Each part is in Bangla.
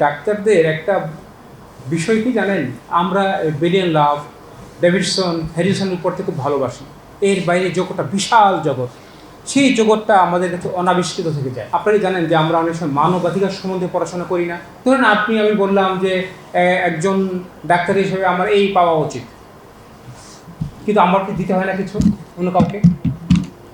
ডাক্তারদের একটা বিষয় কি জানেন? আমরা বিলিয়ন লাভ, ডেভিডসন, হ্যারিসনের পড়তে খুব ভালোবাসি। এর বাইরে জগৎটা বিশাল জগৎ। সেই জগৎটা আমাদের কাছে অনাবিষ্কৃত থেকে যায়। আপনারা জানেন যে আমরা অনেক সময় মানবাধিকার সম্বন্ধে পড়াশোনা করি না। ধরুন আপনি, আমি বললাম যে একজন ডাক্তার হিসেবে আমার এই পাওয়া উচিত। কিন্তু আমার কি দিতে হয় না কিছু অন্য কাউকে?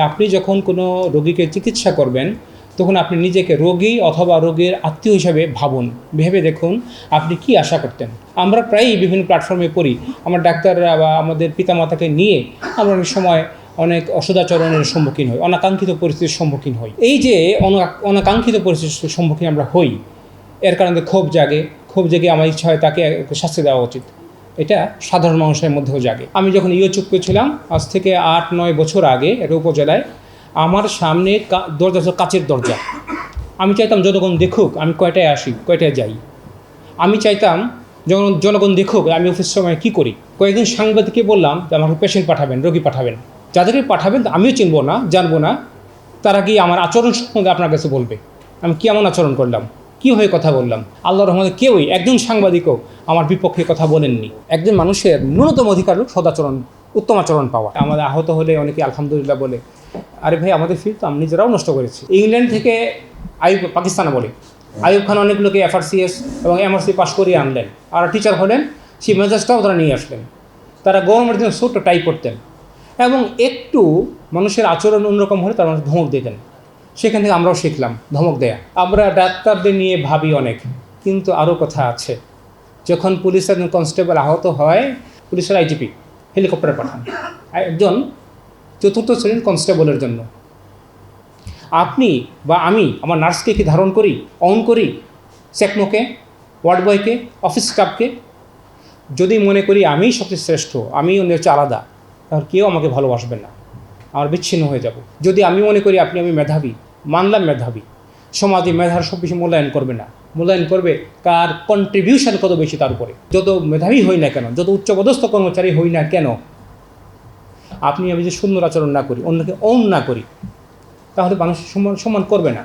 আপনি যখন কোনো রোগীকে চিকিৎসা করবেন তখন আপনি নিজেকে রোগী অথবা রোগীর আত্মীয় হিসাবে ভাবুন। ভেবে দেখুন আপনি কি আশা করতেন। আমরা প্রায়ই বিভিন্ন প্ল্যাটফর্মে পড়ি। আমার ডাক্তাররা বা আমাদের পিতামাতাকে নিয়ে আমরা অনেক সময় অনেক অসদাচরণের সম্মুখীন হই, অনাকাঙ্ক্ষিত পরিস্থিতির সম্মুখীন হই। এই যে অনা- অনাকাঙ্ক্ষিত পরিস্থিতির সম্মুখীন আমরা হই, এর কারণে ক্ষোভ জাগে। ক্ষোভ জেগে আমার ইচ্ছা হয় তাকে শাস্তি দেওয়া উচিত। এটা সাধারণ মানুষের মধ্যেও জাগে। আমি যখন ইয়োচুক্ত ছিলাম, আজ থেকে আট নয় বছর আগে একটা উপজেলায় আমার সামনে দরজা ছিল কাচের দরজা। আমি চাইতাম জনগণ দেখুক, আমি কয়টায় আসি, কয়টায় যাই। আমি চাইতাম যখন জনগণ দেখুক, আমি অফিস সময় কী করি। কয়েকদিন সাংবাদিককে বললাম যে, আমাকে পেশেন্ট পাঠাবেন, রোগী পাঠাবেন। যাদেরকে পাঠাবেন, আমিও চিনবো না, জানব না। তারা কি আমার আচরণ সম্বন্ধে আপনার কাছে বলবে? আমি কি এমন আচরণ করলাম? কি হয়ে কথা বললাম? আল্লাহ রহমতে কেউই, একজন সাংবাদিকও আমার বিপক্ষে কথা বলেননি। একজন মানুষের ন্যূনতম অধিকার সদাচরণ, উত্তম আচরণ পাওয়া। আমাদের আহত হলে অনেকে আলহামদুলিল্লাহ বলে আরে ভাই, আমাদের ফিল্ড তো আমি নিজেরাও নষ্ট করেছি। ইংল্যান্ড থেকে আইব পাকিস্তানে বলে। আইব খান অনেকগুলোকে এফআরসিএস এবং এমআরসি পাস করিয়ে আনলেন। আর টিচার হলেন সেই মেজাজটাও তারা নিয়ে আসলেন। তারা গরমের দিনে ছোট্ট টাই করতেন এবং একটু মানুষের আচরণ অন্যরকম হলে তারা মানুষ ধমক দিতেন। সেখান থেকে আমরাও শিখলাম ধমক দেয়া। আমরা ডাক্তারদের নিয়ে ভাবি অনেক, কিন্তু আরও কথা আছে। যখন পুলিশ একজন কনস্টেবল আহত হয়, পুলিশের আইজিপি হেলিকপ্টারে পাঠান। একজন চতুর্থ শ্রেণির কনস্টেবলের জন্য। আপনি বা আমি, আমার নার্সকে কি ধারণ করি, অন করি চেকমোকে ওয়ার্ড বয়কে অফিস স্টাফকে? যদি মনে করি আমিই সবচেয়ে শ্রেষ্ঠ আমি অন্য হচ্ছে আলাদা, তাহলে কেউ আমাকে ভালোবাসবে না, আমার বিচ্ছিন্ন হয়ে যাব। যদি আমি মনে করি আপনি আমি মেধাবী, মানলাম মেধাবী, সমাজে মেধার সব বেশি মূল্যায়ন করবে না, মূল্যায়ন করবে কার কন্ট্রিবিউশন কত বেশি তার উপরে? যত মেধাবী হই না কেন, যত উচ্চপদস্থ কর্মচারী হই না কেন আপনি আমি যে সুন্দর আচরণ না করি, অন্যকে অন না করি, তাহলে মানুষ সম্মান সম্মান করবে না।